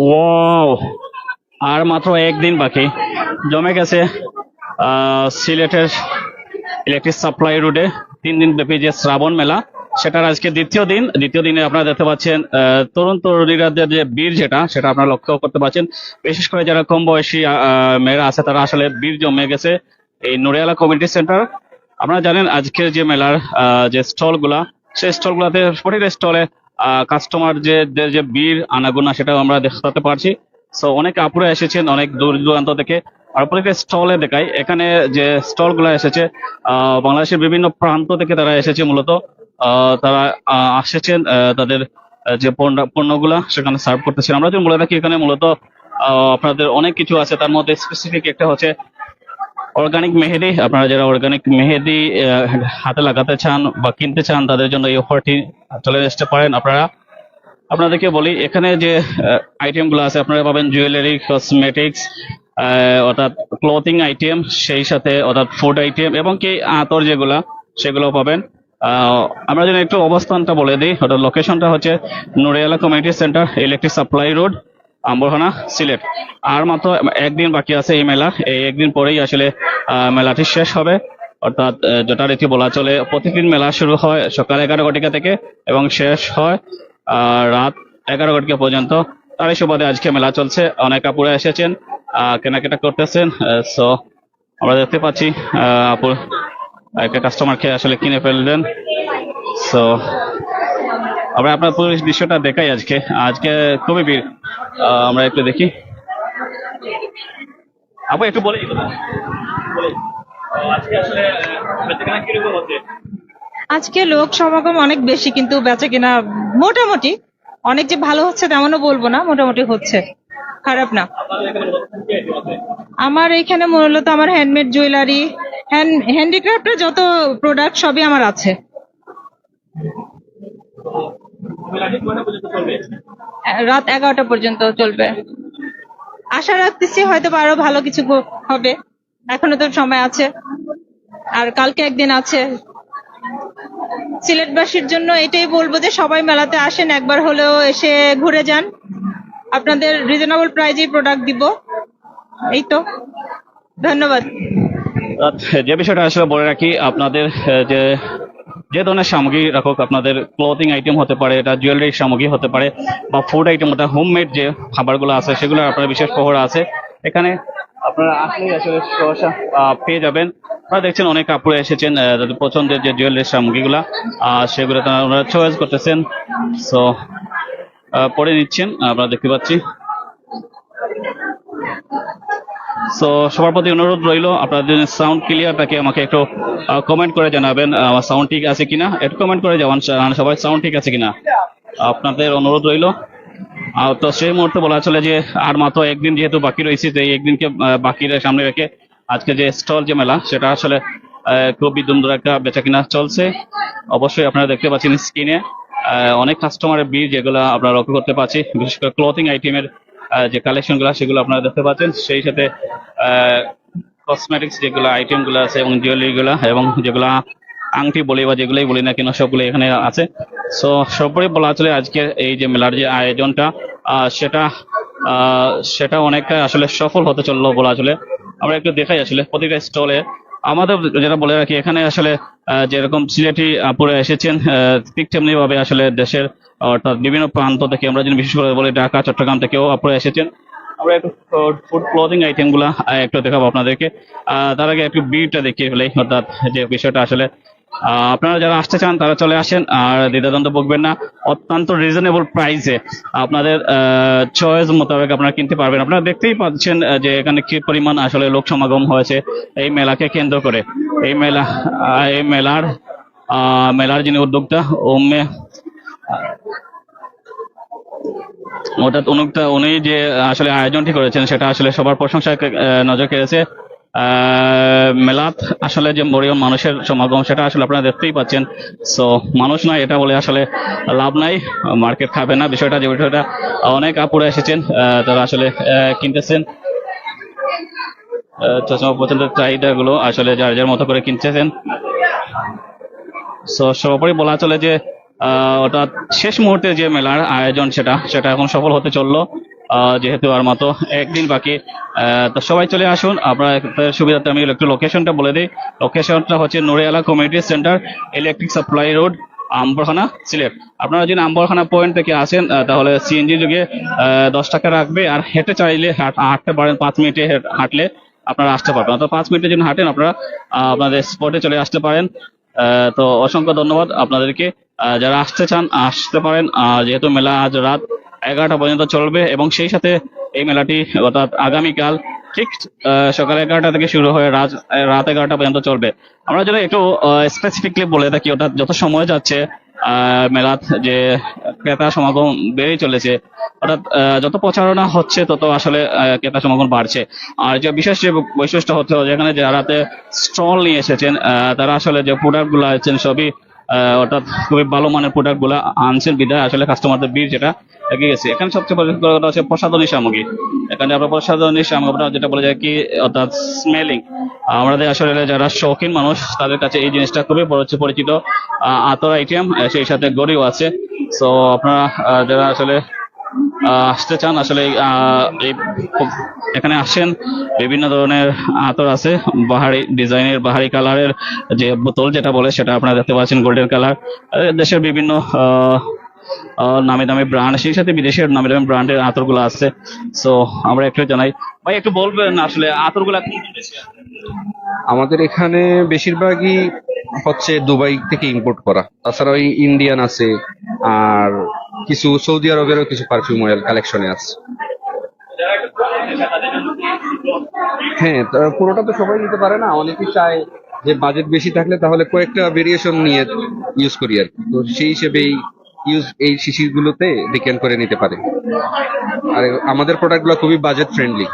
Wow আর মাত্র একদিন বাকি। জমে গেছে সিলেটের ইলেকট্রিক সাপ্লাই রোডে তিন দিন ব্যাপী যে শ্রাবণ মেলা, সেটার আজকে দ্বিতীয় দিন। দ্বিতীয় দিনে আপনারা দেখতে পাচ্ছেন তরুণ তরুণীরা যে বীর যেটা, সেটা আপনারা লক্ষ্য করতে পারছেন বিশেষ করে যারা কম বয়সী মেয়েরা আছে, তারা আসলে বীর জমে গেছে এই নুরিয়ালা কমিউনিটি সেন্টার আপনারা জানেন আজকের যে মেলার যে স্টলগুলা সেই স্টল গুলাতে প্রতিটা স্টলে কাস্টমার যে যে বীর আনাগোনা সেটাও আমরা দেখতে পারছি। সো অনেক আপুরা এসেছেন, অনেক দূর দূরান্ত থেকে। আর প্রত্যেকটা স্টলে দেখাই, এখানে যে স্টলগুলা এসেছে বাংলাদেশের বিভিন্ন প্রান্ত থেকে তারা এসেছে মূলত। তারা আসেছেন তাদের যে পণ্য, পণ্যগুলা সেখানে সার্ভ করতেছেন। আমরা যদি বলে থাকি এখানে মূলত আপনাদের অনেক কিছু আছে। তার মধ্যে স্পেসিফিক একটা হচ্ছে অর্গানিক মেহেদি, আপনারা যারা অর্গানিক মেহেদি হাতে লাগাতে চান বা কিনতে চান, তাদের জন্য এই অফারটি চলে আসতে পারেন আপনারা। আপনাদেরকে বলি, এখানে যে আইটেমগুলো আছে, আপনারা পাবেন জুয়েলারি কসমেটিক্স অর্থাৎ ক্লথিং আইটেম সেই সাথে অর্থাৎ ফুড আইটেম এবং কি আতর যেগুলা সেগুলো পাবেন। আমরা যেন একটু অবস্থানটা বলে দিই, অর্থাৎ লোকেশনটা হচ্ছে Nuriala community centre electric supply road Ambarkhana, Sylhet. আর মাত্র একদিন বাকি আছে এই মেলা। এই একদিন পরেই আসলে মেলাটি শেষ হবে। অর্থাৎ যথারীতি বলা চলে, প্রতিদিন মেলা শুরু হয় সকাল এগারো ঘটিকা থেকে এবং শেষ হয় রাত এগারো ঘটিকা পর্যন্ত। তারই সুবাদে আজকে মেলা চলছে। অনেক আপুরা এসেছেন কেনাকাটা করতেছেন। সো আমরা দেখতে পাচ্ছি আপুর একটা কাস্টমারকে আসলে কিনে ফেললেন। সো আমরা আপনার পুরো দৃশ্যটা দেখাই আজকে। আজকে খুবই ভিড়। আমরা একটু দেখি। আপু একটু বলি। আজকে আসলে কীরকম হচ্ছে? আজকে লোক সমাগম অনেক বেশি কিন্তু বেচা কিনা মোটামুটি অনেক যে ভালো হচ্ছে তেমনও বলব না মোটামুটি হচ্ছে। খারাপ না। আমার এখানে মূলত আমার হ্যান্ডমেড জুয়েলারি হ্যান্ড হ্যান্ডিক্রাফটের যত প্রোডাক্ট সবই আমার আছে। রাত এগারোটা পর্যন্ত চলবে। আশা রাখতেছি হয়তো আরও ভালো কিছু হবে। এখনও তো সময় আছে। আর কালকে একদিন আছে। সিলেটবাসীর জন্য এটাই বলব যে সবাই মেলাতে আসেন, একবার হলেও এসে ঘুরে যান। আপনাদের রিজনেবল প্রাইজে প্রোডাক্ট দিব। এই তো। ধন্যবাদ। যে বিষয়টা আসলে বলে রাখি, আপনাদের যে যে ধরনের সামগ্রী রাখুক, আপনাদের ক্লথিং আইটেম হতে পারে, এটা জুয়েলারি সামগ্রী হতে পারে, বা ফুড আইটেম অর্থাৎ হোমমেড যে খাবারগুলো আছে, সেগুলো আপনার বিশেষ পহরা আছে। এখানে আপনারা আসলেই আসলে পেয়ে যাবেন। আপনারা দেখছেন অনেক কাপড়ে এসেছেন পছন্দের যে জুয়েলারি সামগ্রীগুলা সেগুলো তারা ওনারা চয়েস করতেছেন। সো পরে নিচ্ছেন আপনারা দেখতে পাচ্ছি। সো সবার প্রতি অনুরোধ রইল আপনাদের সাউন্ড ক্লিয়ার থাকে আমাকে একটু কমেন্ট করে জানাবেন আমার সাউন্ড ঠিক আছে কিনা। একটু কমেন্ট করে যাবেন জানান সবাই সাউন্ড ঠিক আছে কিনা। আপনাদের অনুরোধ রইল। আহ, তো সেই মুহূর্তে বলা চলে যে আর মাত্র একদিন যেহেতু বাকি রয়েছে তো এই একদিনকে বাকি সামনে রেখে আজকে যে স্টল যে মেলা সেটা আসলে খুবই দুমদুর একটা বেচা কিনা চলছে। অবশ্যই আপনারা দেখতে পাচ্ছেন স্ক্রিনে অনেক কাস্টমারের ভিড় যেগুলো আপনারা লক্ষ্য করতে পাচ্ছি বিশেষ করে ক্লথিং আইটেমের যে কালেকশনগুলা সেগুলো আপনারা দেখতে পাচ্ছেন। সেই সাথে কসমেটিক্স যেগুলো আইটেমগুলো আছে এবং জুয়েলারি গুলা এবং যেগুলা আংটি বলি বা যেগুলোই বলি না কেন, সবগুলো এখানে আছে। সো সর্বোপরি বলা চলে আজকের এই যে মেলার যে আয়োজনটা সেটা সেটা অনেকটা আসলে সফল হতে চলল বলা চলে। আমরা একটু দেখাই আসলে, প্রতিটা স্টলে আমাদের যেটা বলে রাখি এখানে আসলে যেরকম সিলেটি আপুরে এসেছেন ঠিক তেমনি ভাবে আসলে দেশের অর্থাৎ বিভিন্ন প্রান্ত থেকে আমরা যদি বিশেষ করে বলি ঢাকা চট্টগ্রাম থেকেও আপুরে এসেছেন। আমরা একটু ফুড ক্লোদিং আইটেমগুলা আহ, একটু দেখাবো আপনাদেরকে। তার আগে একটু বিটা দেখিয়ে ফেলাই অর্থাৎ যে বিষয়টা আসলে আপনারা যারা আসতে চান তারা চলে আসেন। আর দ্বিধাদ্বন্দ্ব বকবেন না। অত্যন্ত রিজনেবল প্রাইসে আপনাদের চয়েস মোতাবেক আপনারা কিনতে পারবেন। আপনারা দেখতেই পাচ্ছেন যে এখানে কি পরিমাণ আসলে লোক সমাগম হয়েছে এই মেলাকে কেন্দ্র করে। এই মেলা এই মেলার মেলার যিনি উদ্যোক্তা উম্মে অর্থাৎ উনুকটা উনি যে আসলে আয়োজনটি করেছেন সেটা আসলে সবার প্রশংসায় আহ, নজর কেড়েছে। মেলাত আসলে যে মরিয়ম মানুষের সমাগম, সেটা আসলে আপনারা দেখতেই পাচ্ছেন। সো মানুষ নয় এটা বলে আসলে লাভ নাই মার্কেট খাবে না, বিষয়টা যে বিষয়টা, অনেক আপুরা এসেছেন তারা আসলে কিনতেছেন। চশমা পছন্দের চাহিদা গুলো আসলে যার যার মতো করে কিনতেছেন। সো সর্বোপরি বলা চলে যে অর্থাৎ শেষ মুহূর্তে যে মেলার আয়োজন সেটা সেটা এখন সফল হতে চলল। যেহেতু আর মাত্র একদিন বাকি তো সবাই চলে আসুন। আপনার সুবিধাতে আমি একটু লোকেশনটা বলে দিই। লোকেশনটা হচ্ছে Nuriala community centre electric supply road Ambarkhana, Sylhet. আপনারা যদি আম্বরখানা পয়েন্ট থেকে আসেন তাহলে সিএনজি যুগে দশ টাকা রাখবে আর হেঁটে চাইলে হাঁট- হাঁটতে পারেন পাঁচ মিনিটে হাঁটলে আপনারা আসতে পারবেন। অর্থাৎ পাঁচ মিনিটে যদি হাঁটেন আপনারা আপনাদের স্পটে চলে আসতে পারেন। তো অসংখ্য ধন্যবাদ আপনাদেরকে। যারা আসতে চান, আসতে পারেন। যেহেতু মেলা আজ রাত এগারোটা পর্যন্ত চলবে এবং সেই সাথে এই মেলাটি অর্থাৎ আগামীকাল ঠিক সকাল এগারোটা থেকে শুরু হয়ে রাত রাত এগারোটা পর্যন্ত চলবে। আমরা যদি একটু স্পেসিফিকলি বলে থাকি, অর্থাৎ যত সময় যাচ্ছে মেলাত যে ক্রেতা সমাগম বেড়েই চলেছে, অর্থাৎ যত প্রচারণা হচ্ছে, তত আসলে ক্রেতা সমাগম বাড়ছে। আর যে বিশেষ যে বৈশিষ্ট্য হচ্ছে, যেখানে যারাতে স্টল নিয়ে এসেছেন তারা আসলে যে প্রোডাক্টগুলো আছেন সবই অর্থাৎ খুবই ভালো মানের প্রোডাক্টগুলা আনছেন বিধায় আসলে কাস্টমারদের ভিড় যেটা এগিয়ে গেছে। এখানে সবচেয়ে কথা হচ্ছে প্রসাধনী সামগ্রী। এখানে আমরা প্রসাধনী সামগ্রী যেটা বলে যায় কি, অর্থাৎ স্মেলিং আমাদের আসলে যারা শৌখিন মানুষ, তাদের কাছে এই জিনিসটা খুবই পরিচ- পরিচিত। আতর আইটেম সেই সাথে গড়িও আছে। সো আপনারা যারা আসলে আসতে চান, আসলে এখানে আসেন, বিভিন্ন ধরনের আতর আছে, বাহারি ডিজাইনের, বাহারি কালারের যে বোতল যেটা বলে, সেটা আপনারা দেখতে পাচ্ছেন, গোল্ডেন কালার। দেশের বিভিন্ন নামি দামি ব্র্যান্ড সেই সাথে বিদেশের নামি দামি ব্র্যান্ডের আতরগুলো আছে। সো আমরা একটু জানাই, ভাই, একটু বলবেন আসলে আতরগুলা আমাদের এখানে বেশিরভাগই হচ্ছে দুবাই থেকে ইম্পোর্ট করা। তাছাড়া ওই ইন্ডিয়ান আছে, আর কিছু সৌদি আরবেরও কিছু পারফিউম অয়েল কালেকশনে আছে। হ্যাঁ পুরোটা তো সবাই নিতে পারে না। অনেকে চায় যে বাজেট বেশি থাকলে তাহলে কয়েকটা ভেরিয়েশন নিয়ে ইউজ করি আর কি। তো সেই হিসেবেই ইউজ এই শিশিরগুলোতে ডিকেন করে নিতে পারে। আর আমাদের প্রোডাক্টগুলো খুবই বাজেট ফ্রেন্ডলি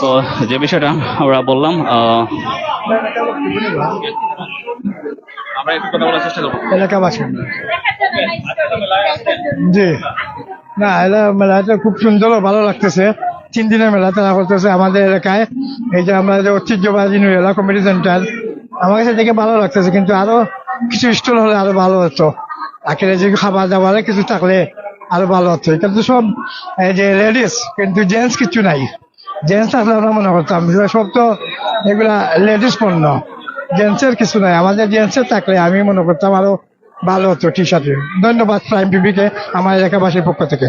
তো যে বিষয়টা আমরা বললাম আহ, আমরা একটু কথা বলার চেষ্টা করব। এলাকাবাসী। জি। না এটা মেলাটা খুব সুন্দর ভালো লাগতেছে। তিন দিনের মেলা তারা করতেছে আমাদের এলাকায়। এই যে আমাদের ঐতিহ্যবাহী নুরেলা কমিটি সেন্টার, আমার কাছে দেখে ভালো লাগতেছে, কিন্তু আরও কিছু স্টল হলে আরও ভালো হতো। আখেরে যে খাবার দাবার কিছু থাকলে আরও ভালো হতো। এটা তো সব, এই যে লেডিস, কিন্তু জেন্টস কিছু নাই। জেন্টস থাকলে আমরা মনে করতাম সব তো এগুলা লেডিস পণ্য। জেন্টসের কিছু নাই। আমাদের জেন্টসের থাকলে আমি মনে করতাম আরও ভালো হতো ঠিক শার্টে ধন্যবাদ প্রাইম টিভিকে আমার এলাকাবাসীর পক্ষ থেকে।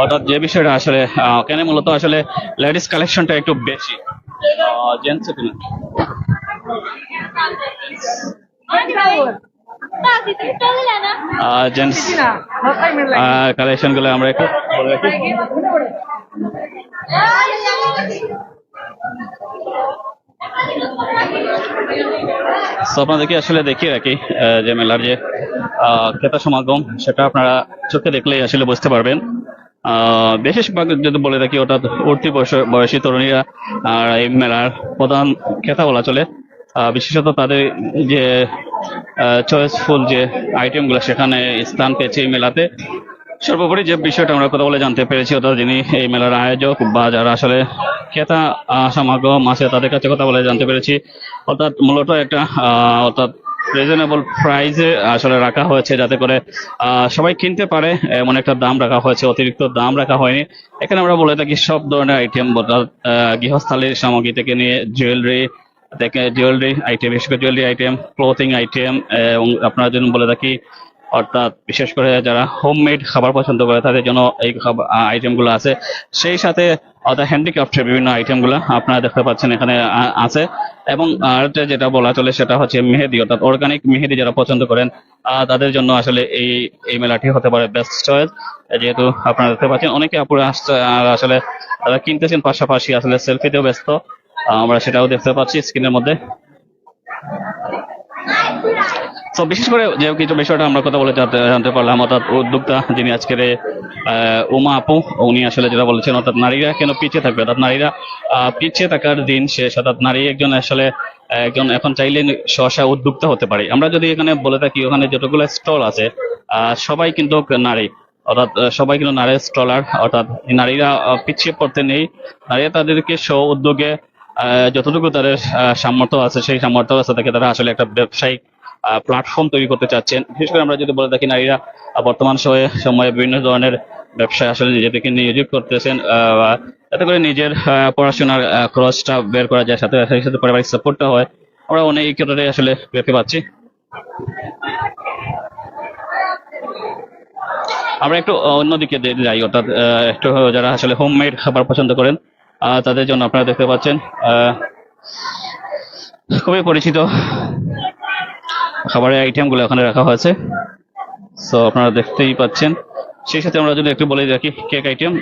অর্থাৎ যে বিষয়টা আসলে কেন মূলত আসলে লেডিস কালেকশনটা একটু বেশি। জেন্টস জেন্টস কালেকশনগুলো আমরা একটু রাখি। তো আপনাদেরকে আসলে দেখিয়ে রাখি যে মেলার যে ক্রেতা সমাগম সেটা আপনারা চোখে দেখলেই আসলে বুঝতে পারবেন। আহ, বিশেষভাগ যদি বলে থাকি উঠতি বয়স- বয়সী তরুণীরা আর এই মেলার প্রধান ক্রেতা বলা চলে। বিশেষত তাদের যে চয়েসফুল যে আইটেমগুলো সেখানে স্থান পেয়েছে এই মেলাতে। সর্বোপরি যে বিষয়টা আমরা কথা বলে জানতে পেরেছি, অর্থাৎ যিনি এই মেলার আয়োজক বা যারা আসলে ক্রেতা সমাগম আছে তাদের কাছে কথা বলে জানতে পেরেছি। অর্থাৎ মূলত একটা অর্থাৎ রিজনেবল প্রাইসে আসলে রাখা হয়েছে যাতে করে সবাই কিনতে পারে, এমন একটা দাম রাখা হয়েছে, অতিরিক্ত দাম রাখা হয়নি। এখানে আমরা বলে থাকি সব ধরনের আইটেম গৃহস্থালির সামগ্রী থেকে নিয়ে জুয়েলারি থেকে জুয়েলারি আইটেম বিশেষ করে জুয়েলারি আইটেম ক্লোথিং আইটেম এবং আপনার জন্য বলে থাকি অর্থাৎ বিশেষ করে যারা হোমমেড খাবার পছন্দ করে, তাদের জন্য এই আইটেমগুলো আছে। সেই সাথে অর্থাৎ হ্যান্ডিক্রাফটের বিভিন্ন আইটেমগুলো আপনারা দেখতে পাচ্ছেন এখানে আছে। এবং আরেকটা যেটা বলা চলে সেটা হচ্ছে মেহেদি, অর্থাৎ অর্গানিক মেহেদি যারা পছন্দ করেন তাদের জন্য আসলে এই এই মেলাটি হতে পারে বেস্ট চয়েস যেহেতু আপনারা দেখতে পাচ্ছেন, অনেকে আপুরে আর আসলে তারা কিনতেছেন পাশাপাশি আসলে সেলফিতেও ব্যস্ত। আমরা সেটাও দেখতে পাচ্ছি স্ক্রিনের মধ্যে। তো বিশেষ করে যে কিছু বিষয়টা আমরা কথা বলে জানতে পারলাম, অর্থাৎ উদ্যোক্তা যিনি আজকের উমা আপু, উনি আসলে যেটা বলেছেন, অর্থাৎ নারীরা কেন পিছিয়ে থাকবে? অর্থাৎ নারীরা পিছিয়ে থাকার দিন শেষ, অর্থাৎ নারী একজন আসলে, একজন এখন চাইলে সহসা উদ্যোক্তা হতে পারে। আমরা যদি এখানে বলে থাকি, ওখানে যতগুলো স্টল আছে সবাই কিন্তু নারী, অর্থাৎ সবাই কিন্তু নারী স্টলার, অর্থাৎ নারীরা পিছিয়ে পড়তে নেই। নারীরা তাদেরকে স্ব উদ্যোগে যতটুকু তাদের সামর্থ্য আছে, সেই সামর্থ্য আছে থেকে তারা আসলে একটা ব্যবসায়িক প্ল্যাটফর্ম তৈরি করতে চাচ্ছেন। বিশেষ করে আমরা যদি বলে থাকি, নারীরা বর্তমান সময়ে সময়ে বিভিন্ন ধরনের ব্যবসায় আসলে নিজেদেরকে নিয়োজিত করতেছেন যাতে করে নিজের পড়াশোনার খরচটা বের করা যায়, সাথে সাথে পারিবারিক সাপোর্টটা হয়। আমরা অনেক ক্ষেত্রে আসলে দেখতে পাচ্ছি। আমরা একটু অন্যদিকে যাই, অর্থাৎ একটু যারা আসলে হোমমেড খাবার পছন্দ করেন তাদের জন্য আপনারা দেখতে পাচ্ছেন খুবই পরিচিত খাবারের আইটেমগুলো এখানে রাখা হয়েছে। সো আপনারা দেখতেই পাচ্ছেন। সেই সাথে আমরা যদি একটু বলে রাখি কেক আইটেম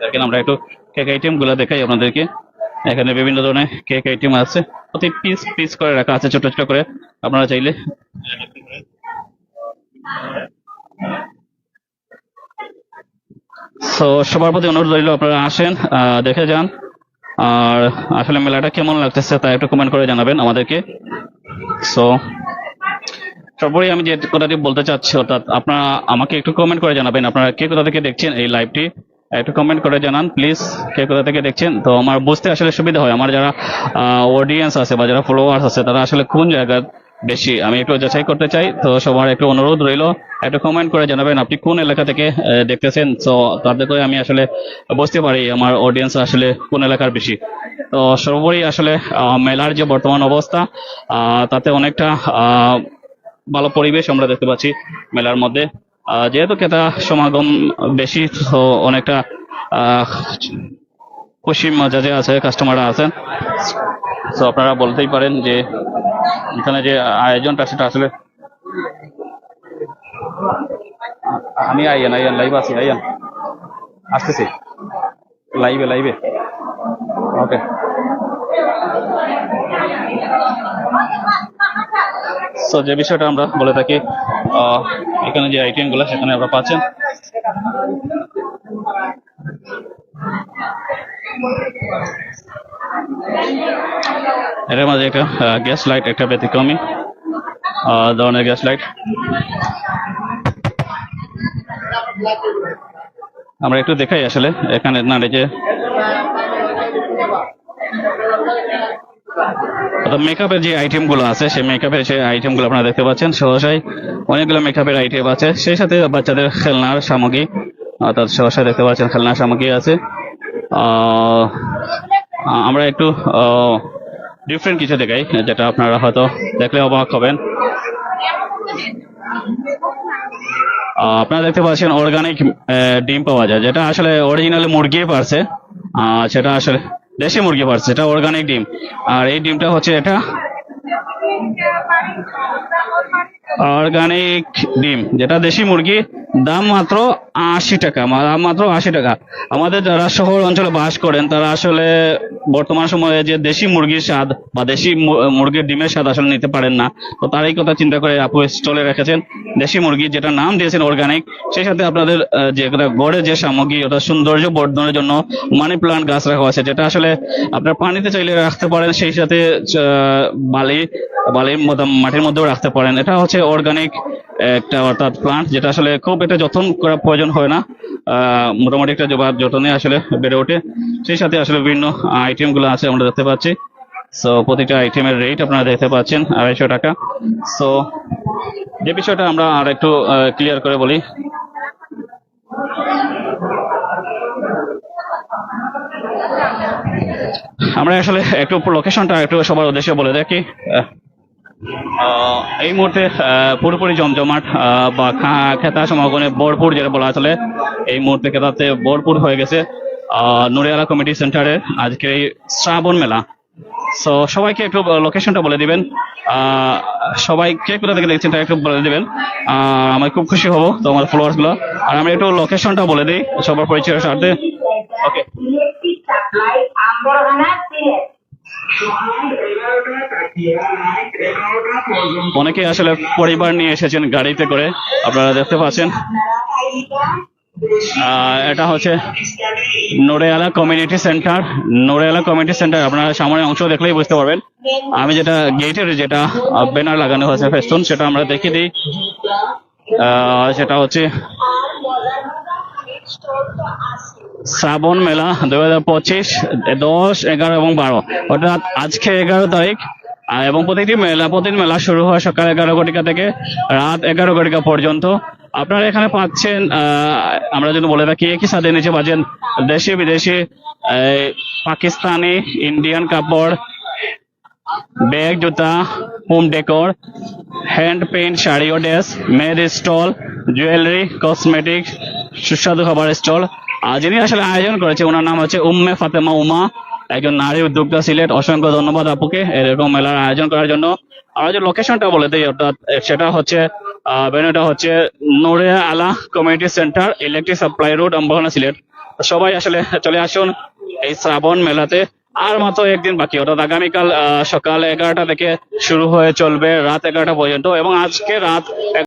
দেখেন, আমরা একটু কেক আইটেমগুলো দেখাই আপনাদেরকে। এখানে বিভিন্ন ধরনের কেক আইটেম আছে। প্রতি পিস পিস করে রাখা আছে, ছোট ছোট করে। আপনারা চাইলে সো সবার প্রতি অনুরোধ রইল আপনারা আসেন দেখে যান। আর আসলে মেলাটা কেমন লাগতেছে তা একটু কমেন্ট করে জানাবেন আমাদেরকে। সো সর্বোপরি আমি যে কথাটি বলতে চাচ্ছি, অর্থাৎ আপনারা আমাকে একটু কমেন্ট করে জানাবেন। আপনারা কে কোথা থেকে দেখছেন এই লাইভটি একটু কমেন্ট করে জানান প্লিজ কে কোথা থেকে দেখছেন? তো আমার বুঝতে আসলে সুবিধা হয়। আমার যারা অডিয়েন্স আছে বা যারা ফলোয়ার্স আছে, তারা আসলে কোন জায়গার বেশি? আমি একটু যাচাই করতে চাই। তো সবার একটু অনুরোধ রইল, একটু কমেন্ট করে জানাবেন আপনি কোন এলাকা থেকে দেখতেছেন? তো তাতে করে আমি আসলে বুঝতে পারি আমার অডিয়েন্স আসলে কোন এলাকার বেশি। তো সর্বোপরি আসলে মেলার যে বর্তমান অবস্থা তাতে অনেকটা ভালো পরিবেশ আমরা দেখতে পাচ্ছি মেলার মধ্যে। যেহেতু ক্রেতা সমাগম বেশি, তো অনেকটা খুশি মেজাজে আছে কাস্টমাররা আছেন। তো আপনারা বলতেই পারেন যে এখানে যে আয়োজনটা সেটা আসলে আমি আইয়ান আইয়ান লাইভ আছি, আইয়ান। আসতেছি। লাইভে লাইভে ওকে সো যে বিষয়টা আমরা বলে থাকি এখানে যে আইটেমগুলো সেখানে আমরা পাচ্ছেন। এটার মাঝে একটা গ্যাস লাইট একটা ব্যতিক্রমী আহ, ধরনের গ্যাস লাইট আমরা একটু দেখাই আসলে এখানে না এই যে মেকআপের যে আইটেমগুলো আছে, সেই মেকআপের সেই আইটেমগুলো আপনারা দেখতে পাচ্ছেন। সহসাই অনেকগুলো মেকআপের আইটেম আছে। সেই সাথে বাচ্চাদের খেলনার সামগ্রী, অর্থাৎ সহসাই দেখতে পাচ্ছেন, খেলনার সামগ্রী আছে। আমরা একটু ডিফারেন্ট কিছু দেখাই, যেটা আপনারা হয়তো দেখলে অবাক হবেন। আপনারা দেখতে পাচ্ছেন অর্গানিক ডিম পাওয়া যায়, যেটা আসলে অরিজিনালি মুরগি পারছে সেটা আসলে দেশি মুরগি পারছে এটা অর্গানিক ডিম। আর এই ডিমটা হচ্ছে এটা অর্গানিক ডিম, যেটা দেশি মুরগি। দাম মাত্র আশি টাকা দাম মাত্র আশি টাকা। আমাদের যারা শহর অঞ্চলে বাস করেন, তারা আসলে বর্তমান সময়ে যে দেশি মুরগির স্বাদ বা দেশি মুরগির ডিমের স্বাদ আসলে নিতে পারেন না। তো তার এই কথা চিন্তা করে আপু স্টলে রেখেছেন। দেশি মুরগি যেটা নাম দিয়েছেন অর্গানিক সেই সাথে আপনাদের যে গড়ে যে সামগ্রী, অর্থাৎ সৌন্দর্য বর্ধনের জন্য মানি প্লান্ট গাছ রাখা আছে, যেটা আসলে আপনার পানিতে চাইলে রাখতে পারেন, সেই সাথে বালি বালির মাটির মধ্যেও রাখতে পারেন। এটা হচ্ছে অর্গানিক একটা অর্থাৎ প্লান্ট যেটা আসলে খুব এটা যত্ন করার প্রয়োজন হয় না। মোটামুটি একটা যত্নে আসলে বেড়ে ওঠে। সেই সাথে আসলে বিভিন্ন আইটেমগুলো আছে আমরা দেখতে পাচ্ছি। সো প্রতিটা আইটেমের রেট আপনারা দেখতে পাচ্ছেন, আড়াইশো টাকা। সো যে বিষয়টা আমরা আর একটু ক্লিয়ার করে বলি। আমরা আসলে একটু লোকেশনটা একটু সবার উদ্দেশ্যে বলে দেখি। এই মুহূর্তে পুরোপুরি জমজমাট বা খেতা সমাগমে ভরপুর যেটা বলা চলে এই মুহূর্তে খেতাতে ভরপুর হয়ে গেছে আহ, নুরিয়ালা কমিটি সেন্টারে আজকে এই শ্রাবণ মেলা। সো সবাইকে একটু লোকেশনটা বলে দিবেন। আহ, সবাই কে কোথা থেকে দেখছেন তা একটু বলে দিবেন। আমি খুব খুশি হব তোমার ফলোয়ার্সগুলো আর আমি একটু লোকেশনটা বলে দিই সবার পরিচয়ের স্বার্থে okay electric supply Ambarkhana Sylhet অনেকে আসলে পরিবার নিয়ে এসেছেন গাড়িতে করে, আপনারা দেখতে পাচ্ছেন। এটা হচ্ছে Nuriala community centre. Nuriala community centre, আপনারা সামনে অংশ দেখলেই বুঝতে পারবেন। আমি যেটা গেটের যেটা ব্যানার লাগানো হয়েছে ফেস্টুন সেটা আমরা দেখিয়ে দিই। সেটা হচ্ছে শ্রাবণ মেলা দুই হাজার পঁচিশ, দশ, এগারো এবং বারো। অর্থাৎ আজকে এগারো তারিখ এবং প্রতিটি মেলা প্রতিদিন মেলা শুরু হয় সকাল এগারো ঘটিকা থেকে রাত এগারো ঘটিকা পর্যন্ত। আপনারা এখানে পাচ্ছেন আমরা যদি বলে থাকি, একই সাথে নিচে পাচ্ছেন দেশি, বিদেশি পাকিস্তানি, ইন্ডিয়ান কাপড়, ব্যাগ, জুতা, home decor, hand paint sari ও ড্রেস মেয়ের স্টল, জুয়েলারি কসমেটিক সুস্বাদু খাবার স্টল। আর যিনি আসলে আয়োজন করেছে ওনার নাম হচ্ছে উম্মে ফাতেমা উমা। একজন নারী উদ্যোক্তা সিলেট, অসংখ্য ধন্যবাদ আপুকে এরকম মেলার আয়োজন করার জন্য। আমরা যে লোকেশনটা বলে দিই, অর্থাৎ সেটা হচ্ছে ভেন্যুটা হচ্ছে Nuriala community centre electric supply road Ambarkhana Sylhet. সবাই আসলে চলে আসুন এই শ্রাবণ মেলাতে। আর মাত্র একদিন বাকি, অর্থাৎ আগামীকাল সকাল এগারোটা থেকে শুরু হয়ে চলবে রাত এগারোটা পর্যন্ত। এবং আজকে রাত